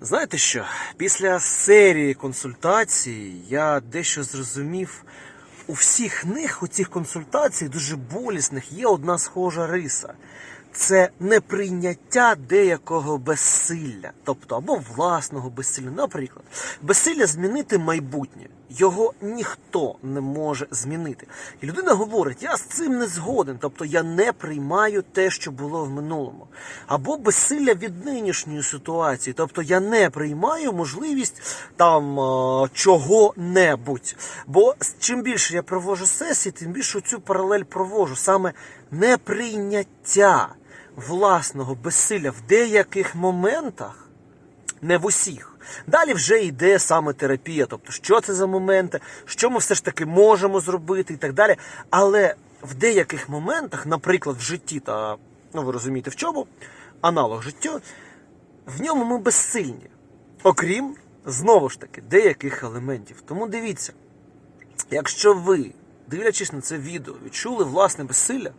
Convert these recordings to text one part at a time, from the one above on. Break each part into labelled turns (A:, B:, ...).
A: Знаєте що? Після серії консультацій я дещо зрозумів. У всіх них, у цих консультацій, дуже болісних, є одна схожа риса. Це неприйняття деякого безсилля, тобто або власного безсилля. Наприклад, безсилля змінити майбутнє. Його ніхто не може змінити. І людина говорить: я з цим не згоден, тобто я не приймаю те, що було в минулому. Або безсилля від нинішньої ситуації, тобто я не приймаю можливість там е, чого-небудь. Бо чим більше я провожу сесії, тим більше цю паралель провожу. Саме неприйняття власного безсилля в деяких моментах не в усіх. Далі вже йде саме терапія, тобто що це за моменти, що ми все ж таки можемо зробити і так далі. Але в деяких моментах, наприклад, в житті, та ну ви розумієте в чому, аналог життю, в ньому ми безсильні, окрім знову ж таки деяких елементів. Тому дивіться, якщо ви, дивлячись на це відео, відчули власне безсилля,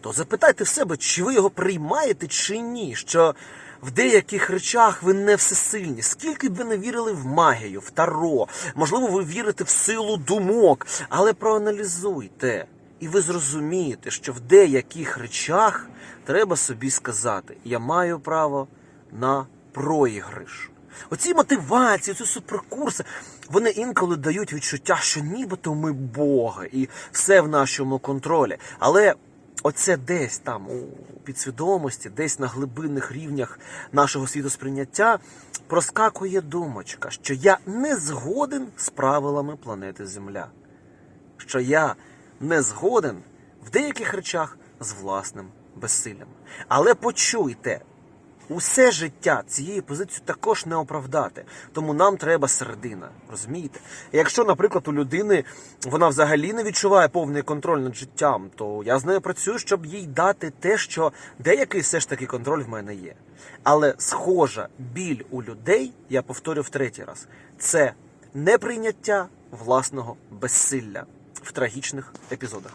A: то запитайте в себе, чи ви його приймаєте чи ні. Що в деяких речах ви не всесильні. Скільки б ви не вірили в магію, в таро, можливо, ви вірите в силу думок, але проаналізуйте. І ви зрозумієте, що в деяких речах треба собі сказати: я маю право на проігриш. Оці мотивації, ці суперкурси, вони інколи дають відчуття, що нібито ми боги і все в нашому контролі. Але оце десь там у підсвідомості, десь на глибинних рівнях нашого світосприйняття проскакує думочка, що я не згоден з правилами планети Земля, що я не згоден в деяких речах з власним безсиллям. Але почуйте, Усе життя цієї позиції також не оправдати, тому нам треба середина, розумієте? Якщо, наприклад, у людини вона взагалі не відчуває повний контроль над життям, то я з нею працюю, щоб їй дати те, що деякий все ж таки контроль в мене є. Але схожа біль у людей, я повторю в третій раз, це неприйняття власного безсилля в трагічних епізодах.